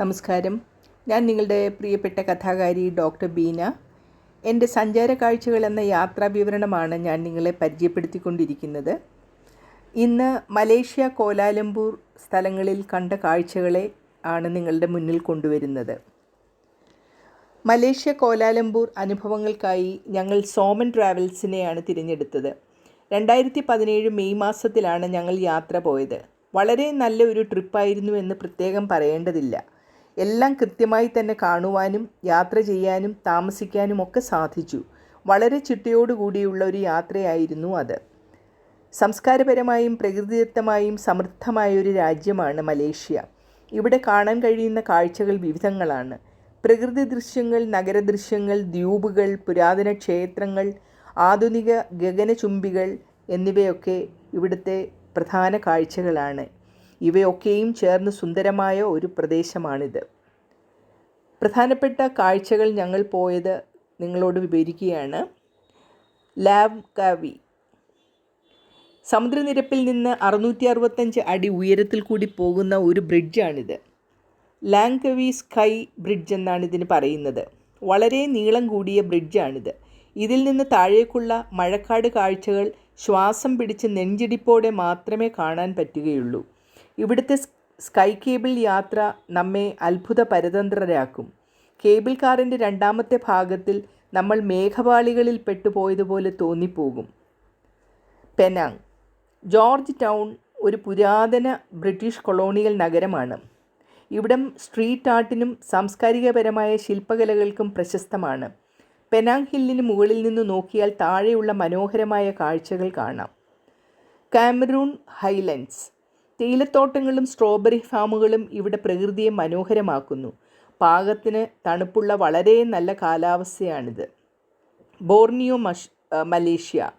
നമസ്കാരം. ഞാൻ നിങ്ങളുടെ പ്രിയപ്പെട്ട കഥാകാരി ഡോക്ടർ ബീന. എന്റെ സഞ്ചാര കാഴ്ചകൾ എന്ന യാത്രാ വിവരണമാണ് ഞാൻ നിങ്ങളെ പരിചയപ്പെടുത്തിക്കൊണ്ടിരിക്കുന്നത്. ഇന്ന് മലേഷ്യ കോലാലംപൂർ സ്ഥലങ്ങളിൽ കണ്ട കാഴ്ചകളെ ആണ് നിങ്ങളുടെ മുന്നിൽ കൊണ്ടുവരുന്നത്. മലേഷ്യ കോലാലംപൂർ അനുഭവങ്ങൾക്കായി ഞങ്ങൾ സോമൻ ട്രാവൽസിനെയാണ് തിരഞ്ഞെടുത്തത്. രണ്ടായിരത്തി പതിനേഴ് മെയ് മാസത്തിലാണ് ഞങ്ങൾ യാത്ര പോയത്. വളരെ നല്ല ഒരു ട്രിപ്പായിരുന്നു എന്ന് പ്രത്യേകം പറയേണ്ടതില്ല. എല്ലാം കൃത്യമായി തന്നെ കാണുവാനും യാത്ര ചെയ്യാനും താമസിക്കാനും ഒക്കെ സാധിച്ചു. വളരെ ചിട്ടയോടുകൂടിയുള്ള ഒരു യാത്രയായിരുന്നു അത്. സംസ്കാരപരമായും പ്രകൃതിദത്തമായും സമൃദ്ധമായ ഒരു രാജ്യമാണ് മലേഷ്യ. ഇവിടെ കാണാൻ കഴിയുന്ന കാഴ്ചകൾ വിവിധങ്ങളാണ്. പ്രകൃതി ദൃശ്യങ്ങൾ നഗരദൃശ്യങ്ങൾ ദ്വീപുകൾ പുരാതന ക്ഷേത്രങ്ങൾ ആധുനിക ഗഗനചുംബികൾ എന്നിവയൊക്കെ ഇവിടുത്തെ പ്രധാന കാഴ്ചകളാണ്. ഇവയൊക്കെയും ചേർന്ന് സുന്ദരമായ ഒരു പ്രദേശമാണിത്. പ്രധാനപ്പെട്ട കാഴ്ചകൾ ഞങ്ങൾ പോയത് നിങ്ങളോട് വിവരിക്കുകയാണ്. ലാവ് കാവി. സമുദ്രനിരപ്പിൽ നിന്ന് അറുന്നൂറ്റി അറുപത്തഞ്ച് അടി ഉയരത്തിൽ കൂടി പോകുന്ന ഒരു ബ്രിഡ്ജാണിത്. ലാങ്കവി സ്കൈ ബ്രിഡ്ജ് എന്നാണ് ഇതിന് പറയുന്നത്. വളരെ നീളം കൂടിയ ബ്രിഡ്ജാണിത്. ഇതിൽ നിന്ന് താഴേക്കുള്ള മഴക്കാട് കാഴ്ചകൾ ശ്വാസം പിടിച്ച് നെഞ്ചിടിപ്പോടെ മാത്രമേ കാണാൻ പറ്റുകയുള്ളൂ. ഇവിടുത്തെ സ്കൈ കേബിൾ യാത്ര നമ്മെ അത്ഭുത പരതന്ത്രരാക്കും. കേബിൾ കാറിന്റെ രണ്ടാമത്തെ ഭാഗത്തിൽ നമ്മൾ മേഘപാളികളിൽ പെട്ടുപോയതുപോലെ തോന്നിപ്പോകും. പെനാങ് ജോർജ് ടൗൺ ഒരു പുരാതന ബ്രിട്ടീഷ് കൊളോണിയൽ നഗരമാണ്. ഇവിടം സ്ട്രീറ്റ് ആർട്ടിനും സാംസ്കാരികപരമായ ശില്പകലകൾക്കും പ്രശസ്തമാണ്. പെനാങ് ഹില്ലിന് മുകളിൽ നിന്ന് നോക്കിയാൽ താഴെയുള്ള മനോഹരമായ കാഴ്ചകൾ കാണാം. കാമറൂൺ ഹൈലൻഡ്സ് തേയിലത്തോട്ടങ്ങളും സ്ട്രോബെറി ഫാമുകളും ഇവിടെ പ്രകൃതിയെ മനോഹരമാക്കുന്നു. പാകത്തിന് തണുപ്പുള്ള വളരെ നല്ല കാലാവസ്ഥയാണിത്. ബോർണിയോ മഷ് മലേഷ്യ.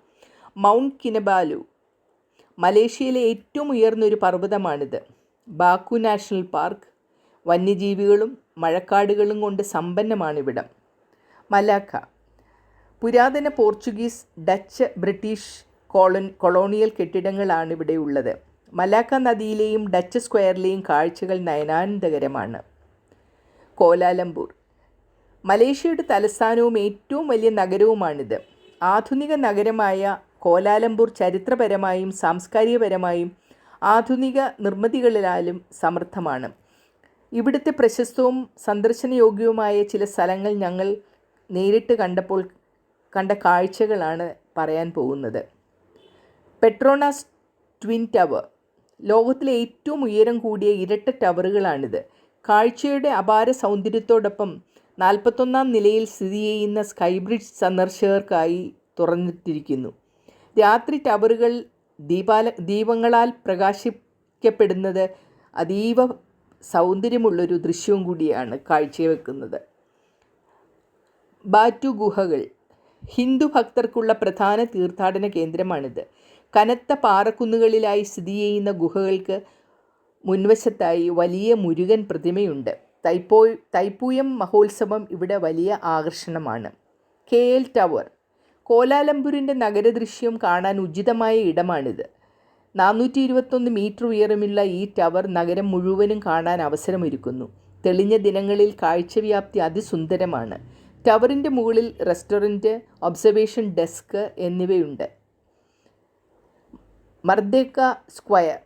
മൗണ്ട് കിനബാലു മലേഷ്യയിലെ ഏറ്റവും ഉയർന്നൊരു പർവതമാണിത്. ബാക്കു നാഷണൽ പാർക്ക് വന്യജീവികളും മഴക്കാടുകളും കൊണ്ട് സമ്പന്നമാണിവിടം. മലാക്ക. പുരാതന പോർച്ചുഗീസ് ഡച്ച് ബ്രിട്ടീഷ് കോളൻ കൊളോണിയൽ കെട്ടിടങ്ങളാണ് ഇവിടെ ഉള്ളത് മലാക്ക നദിയിലെയും ഡച്ച് സ്ക്വയറിലെയും കാഴ്ചകൾ നയനാനന്ദകരമാണ്. കോലാലംപൂർ. മലേഷ്യയുടെ തലസ്ഥാനവും ഏറ്റവും വലിയ നഗരവുമാണിത്. ആധുനിക നഗരമായ കോലാലംപൂർ ചരിത്രപരമായും സാംസ്കാരികപരമായും ആധുനിക നിർമ്മിതികളിലാലും സമർത്ഥമാണ്. ഇവിടുത്തെ പ്രശസ്തവും സന്ദർശനയോഗ്യവുമായ ചില സ്ഥലങ്ങൾ ഞങ്ങൾ നേരിട്ട് കണ്ടപ്പോൾ കണ്ട കാഴ്ചകളാണ് പറയാൻ പോകുന്നത്. Petronas twin tower. ലോകത്തിലെ ഏറ്റവും ഉയരം കൂടിയ ഇരട്ട ടവറുകളാണിത്. കാഴ്ചയുടെ അപാര സൗന്ദര്യത്തോടൊപ്പം നാൽപ്പത്തൊന്നാം നിലയിൽ സ്ഥിതി ചെയ്യുന്ന സ്കൈബ്രിഡ്ജ് സന്ദർശകർക്കായി തുറന്നിട്ടിരിക്കുന്നു. രാത്രി ടവറുകൾ ദീപാല ദീപങ്ങളാൽ പ്രകാശിക്കപ്പെടുന്നത് അതീവ സൗന്ദര്യമുള്ളൊരു ദൃശ്യവും കൂടിയാണ് കാഴ്ചവെക്കുന്നത്. ബാറ്റു ഗുഹകൾ ഹിന്ദു ഭക്തർക്കുള്ള പ്രധാന തീർത്ഥാടന കേന്ദ്രമാണിത്. കനത്ത പാറക്കുന്നുകളിലായി സ്ഥിതി ചെയ്യുന്ന ഗുഹകൾക്ക് മുൻവശത്തായി വലിയ മുരുകൻ പ്രതിമയുണ്ട്. തൈപ്പോ തൈപ്പൂയം മഹോത്സവം ഇവിടെ വലിയ ആകർഷണമാണ്. K L tower. കോലാലംപൂരിന്റെ നഗരദൃശ്യം കാണാൻ ഉചിതമായ ഇടമാണിത്. നാനൂറ്റി ഇരുപത്തൊന്ന് മീറ്റർ ഉയരമുള്ള ഈ ടവർ നഗരം മുഴുവനും കാണാൻ അവസരമൊരുക്കുന്നു. തെളിഞ്ഞ ദിനങ്ങളിൽ കാഴ്ചവ്യാപ്തി അതിസുന്ദരമാണ്. ടവറിന്റെ മുകളിൽ റെസ്റ്റോറന്റ് ഒബ്സർവേഷൻ ഡെസ്ക് എന്നിവയുണ്ട്. മർദേക്ക സ്ക്വയർ.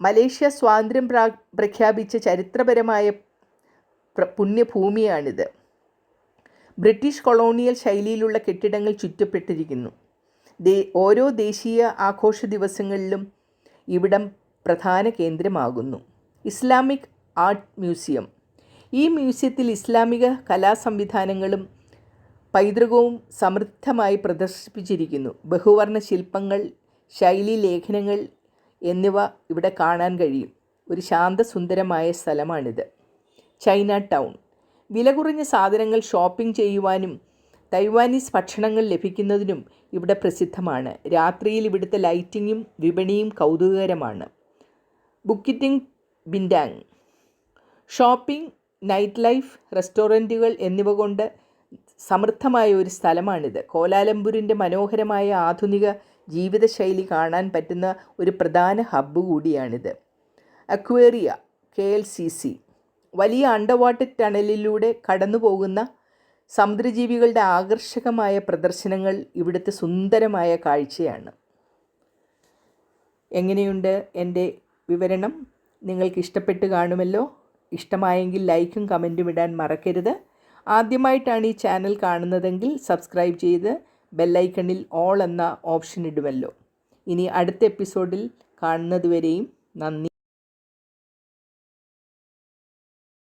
മലേഷ്യ സ്വാതന്ത്ര്യം പ്രാ പ്രഖ്യാപിച്ച ചരിത്രപരമായ പുണ്യഭൂമിയാണിത്. ബ്രിട്ടീഷ് കൊളോണിയൽ ശൈലിയിലുള്ള കെട്ടിടങ്ങൾ ചുറ്റപ്പെട്ടിരിക്കുന്നു. ദേ ഓരോ ദേശീയ ആഘോഷ ദിവസങ്ങളിലും ഇവിടം പ്രധാന കേന്ദ്രമാകുന്നു. Islamic art museum. ഈ മ്യൂസിയത്തിൽ ഇസ്ലാമിക കലാ സംവിധാനങ്ങളും പൈതൃകവും സമൃദ്ധമായി പ്രദർശിപ്പിച്ചിരിക്കുന്നു. ബഹുവർണ ശില്പങ്ങൾ ശൈലി ലേഖനങ്ങൾ എന്നിവ ഇവിടെ കാണാൻ കഴിയും. ഒരു ശാന്തസുന്ദരമായ സ്ഥലമാണിത്. Chinatown. വില കുറഞ്ഞ സാധനങ്ങൾ ഷോപ്പിംഗ് ചെയ്യുവാനും തൈവാനീസ് ഭക്ഷണങ്ങൾ ലഭിക്കുന്നതിനും ഇവിടെ പ്രസിദ്ധമാണ്. രാത്രിയിൽ ഇവിടുത്തെ ലൈറ്റിങ്ങും വിപണിയും കൗതുകകരമാണ്. Bukit Bintang. Shopping night life റെസ്റ്റോറന്റുകൾ എന്നിവ കൊണ്ട് സമൃദ്ധമായ ഒരു സ്ഥലമാണിത്. കോലാലംപൂരിന്റെ മനോഹരമായ ആധുനിക ജീവിതശൈലി കാണാൻ പറ്റുന്ന ഒരു പ്രധാന ഹബ്ബ് കൂടിയാണിത്. Aquaria K L C C വലിയ അണ്ടർവാട്ടർ ടണലിലൂടെ കടന്നു പോകുന്ന സമുദ്രജീവികളുടെ ആകർഷകമായ പ്രദർശനങ്ങൾ ഇവിടുത്തെ സുന്ദരമായ കാഴ്ചയാണ്. എങ്ങനെയുണ്ട് എന്റെ വിവരണം? നിങ്ങൾക്ക് ഇഷ്ടപ്പെട്ട് കാണുമല്ലോ? ഇഷ്ടമായെങ്കിൽ ലൈക്കും കമന്റും ഇടാൻ മറക്കരുത്. ആദ്യമായിട്ടാണ് ഈ ചാനൽ കാണുന്നതെങ്കിൽ സബ്സ്ക്രൈബ് ചെയ്ത് ബെല്ലൈക്കണിൽ ഓൾ എന്ന ഓപ്ഷൻ ഇടുമല്ലോ. ഇനി അടുത്ത എപ്പിസോഡിൽ കാണുന്നതുവരെയും നന്ദി.